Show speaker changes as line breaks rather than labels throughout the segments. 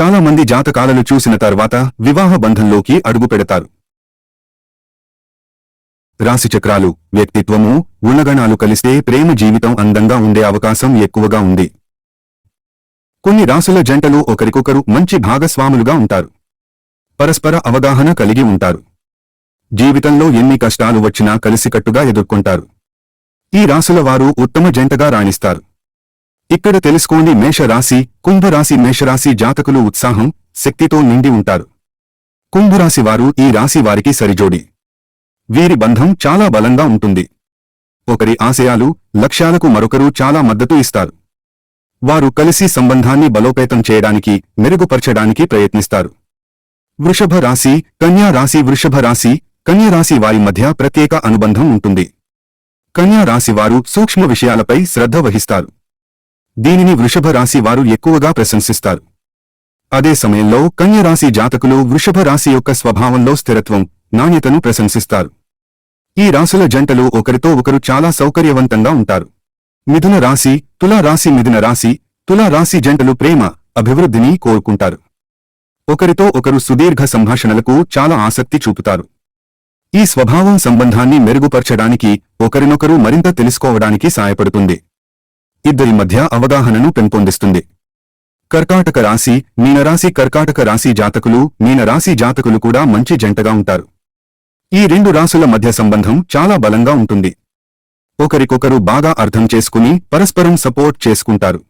చాలా మంది జాతకాలను చూసిన తర్వాత వివాహ బంధంలోకి అడుగు పెడతారు. రాశిచక్రాలు వ్యక్తిత్వము గుణగణాలు కలిస్తే ప్రేమ జీవితం అందంగా ఉండే అవకాశం ఎక్కువగా ఉంది. కొన్ని రాసుల జంటలు ఒకరికొకరు మంచి భాగస్వాములుగా ఉంటారు. పరస్పర అవగాహన కలిగి ఉంటారు. జీవితంలో ఎన్ని కష్టాలు వచ్చినా కలిసికట్టుగా ఎదుర్కొంటారు. ఈ రాసుల వారు ఉత్తమ జంటగా రాణిస్తారు. ఇక్కడ తెలుసుకోండి మేషరాశి కుంభరాశి మేషరాశి జాతకులు ఉత్సాహం శక్తితో నిండి ఉంటారు. కుంభరాశి వారు ఈ రాశి వారికి సరిజోడి. వీరి బంధం చాలా బలంగా ఉంటుంది. ఒకరి ఆశయాలు లక్ష్యాలకు మరొకరు చాలా మద్దతు ఇస్తారు. వారు కలిసి సంబంధాన్ని బలోపేతం చేయడానికి మెరుగుపరచడానికి ప్రయత్నిస్తారు. వృషభ రాశి కన్యా రాశి వృషభ రాశి కన్యా రాశి వారి మధ్య ప్రత్యేక అనుబంధం ఉంటుంది. కన్యా రాశి వారు సూక్ష్మ విషయాలపై శ్రద్ధ వహిస్తారు. దీనిని వృషభ రాశి వారు ఎక్కువగా ప్రశంసిస్తారు. అదే సమయంలో కన్యరాశి జాతకులు వృషభ రాశి యొక్క స్వభావంలో స్థిరత్వం నాణ్యతను ప్రశంసిస్తారు. ఈ రాశుల జంటలు ఒకరితో ఒకరు చాలా సౌకర్యవంతంగా ఉంటారు. మిథున రాశి తులా రాశి మిథున రాశి తులా రాశి జంటలు ప్రేమ అభివృద్ధిని కోరుకుంటారు. ఒకరితో ఒకరు సుదీర్ఘ సంభాషణలకు చాలా ఆసక్తి చూపుతారు. ఈ స్వభావం సంబంధాన్ని మెరుగుపరచడానికి ఒకరినొకరు మరింత తెలుసుకోవడానికి సాయపడుతుంది ఇద్దరి మధ్య అవగాహనను పెంపొందిస్తుంది. కర్కాటక రాశి మీనరాశి కర్కాటక రాశి జాతకులు మీనరాశి జాతకులు కూడా మంచి జంటగా ఉంటారు. ఈ రెండు రాసుల మధ్య సంబంధం చాలా బలంగా ఉంటుంది. ఒకరికొకరు బాగా అర్థం చేసుకుని పరస్పరం సపోర్ట్ చేసుకుంటారు.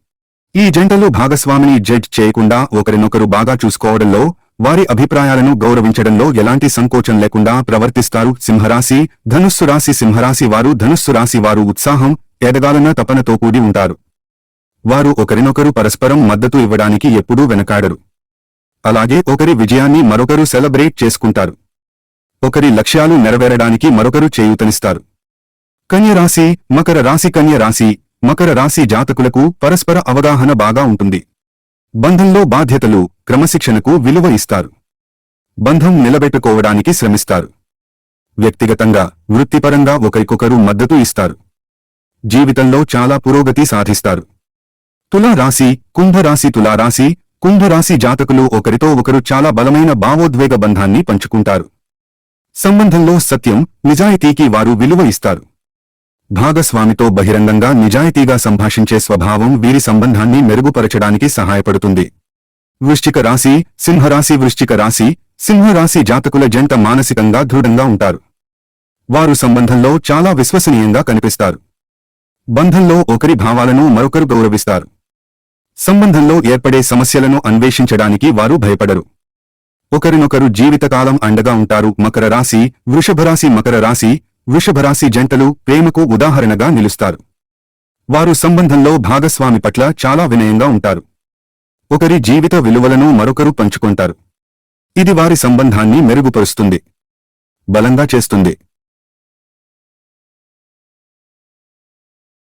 ఈ జంటలో భాగస్వామిని జడ్జ్ చేయకుండా ఒకరినొకరు బాగా చూసుకోవడంలో వారి అభిప్రాయాలను గౌరవించడంలో ఎలాంటి సంకోచం లేకుండా ప్రవర్తిస్తారు. సింహరాశి ధనుస్సు రాశి సింహరాశి వారు ధనుస్సు రాశి వారు ఉత్సాహం ఎదగాలన్న తపనతో కూడి ఉంటారు. వారు ఒకరినొకరు పరస్పరం మద్దతు ఇవ్వడానికి ఎప్పుడూ వెనకాడరు. అలాగే ఒకరి విజయాన్ని మరొకరు సెలబ్రేట్ చేసుకుంటారు. ఒకరి లక్ష్యాలు నెరవేరడానికి మరొకరు చేయూతనిస్తారు. కన్యరాశి మకర రాశి కన్య రాశి మకర రాశి జాతకులకు పరస్పర అవగాహన బాగా ఉంటుంది. బంధంలో బాధ్యతలు క్రమశిక్షణకు విలువ ఇస్తారు. బంధం నిలబెట్టుకోవడానికి శ్రమిస్తారు. వ్యక్తిగతంగా వృత్తిపరంగా ఒకరికొకరు మద్దతు ఇస్తారు. జీవితంలో చాలా పురోగతి సాధిస్తారు. తులారాశి కుంభరాశి తులారాశి కుంభరాశి జాతకులు ఒకరితో ఒకరు చాలా బలమైన భావోద్వేగ బంధాన్ని పంచుకుంటారు. సంబంధంలో సత్యం నిజాయితీకి వారు విలువ ఇస్తారు. భాగస్వామితో బహిరంగంగా నిజాయితీగా సంభాషించే స్వభావం వీరి సంబంధాన్ని మెరుగుపరచడానికి సహాయపడుతుంది. వృశ్చిక రాశి సింహరాశి వృశ్చిక రాశి సింహరాశి జాతకుల జంట మానసికంగా దృఢంగా ఉంటారు. వారు సంబంధంలో చాలా విశ్వసనీయంగా కనిపిస్తారు. బంధంలో ఒకరి భావాలను మరొకరు గౌరవిస్తారు. సంబంధంలో ఏర్పడే సమస్యలను అన్వేషించడానికి వారు భయపడరు. ఒకరినొకరు జీవితకాలం అండగా ఉంటారు. మకర రాశి వృషభరాశి మకర రాశి వృషభరాశి జంటలు ప్రేమకు ఉదాహరణగా నిలుస్తారు. వారు సంబంధంలో భాగస్వామి పట్ల చాలా వినయంగా ఉంటారు. ఒకరి జీవిత విలువలను మరొకరు పంచుకుంటారు. ఇది వారి సంబంధాన్ని మెరుగుపరుస్తుంది. బలంగా చేస్తుంది.